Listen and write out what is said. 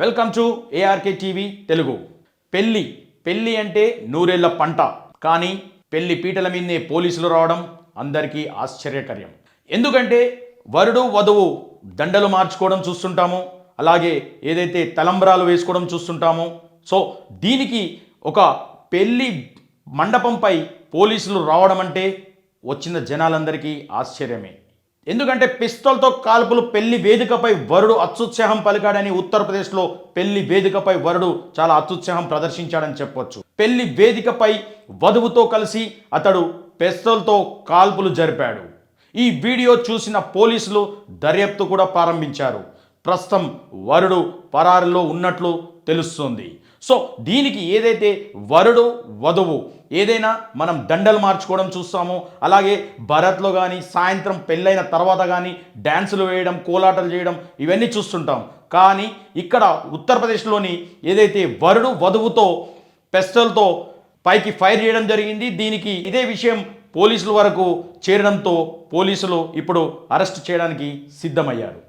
Welcome to ARK TV Telugu. పెళ్ళి పెళ్ళి అంటే నూరేళ్ళ పంట. కానీ పెళ్ళి పీటల మీదనే పోలీసులు రావడం అందరికీ ఆశ్చర్యకర్యం ఎందుకంటే వరుడు వధువు దండలు మార్చుకోవడం చూస్తుంటాము అలాగే ఏదైతే తలంబ్రాలు వేసుకోవడం చూస్తుంటాము. సో దీనికి ఒక పెళ్ళి మండపంపై పోలీసులు రావడం అంటే వచ్చిన జనాలందరికీ ఆశ్చర్యమే. ఎందుకంటే పిస్తోల్తో కాల్పులు పెళ్ళి వేదికపై వరుడు అత్యుత్సాహం పలికాడని ఉత్తరప్రదేశ్లో పెళ్ళి వేదికపై వరుడు చాలా అత్యుత్సాహం ప్రదర్శించాడని చెప్పొచ్చు. పెళ్ళి వేదికపై వధువుతో కలిసి అతడు పిస్తోల్తో కాల్పులు జరిపాడు. ఈ వీడియో చూసిన పోలీసులు దర్యాప్తు కూడా ప్రారంభించారు. ప్రస్తుతం వరుడు పరారిలో ఉన్నట్లు తెలుస్తుంది. సో దీనికి ఏదైతే వరుడు వధువు ఏదైనా మనం దండలు మార్చుకోవడం చూస్తామో అలాగే భరత్లో కానీ సాయంత్రం పెళ్ళైన తర్వాత కానీ డ్యాన్సులు వేయడం కోలాటలు చేయడం ఇవన్నీ చూస్తుంటాం. కానీ ఇక్కడ ఉత్తరప్రదేశ్లోని ఏదైతే వరుడు వధువుతో పెస్టల్తో పైకి ఫైర్ చేయడం జరిగింది దీనికి ఇదే విషయం పోలీసుల వరకు చేరడంతో పోలీసులు ఇప్పుడు అరెస్ట్ చేయడానికి సిద్ధమయ్యారు.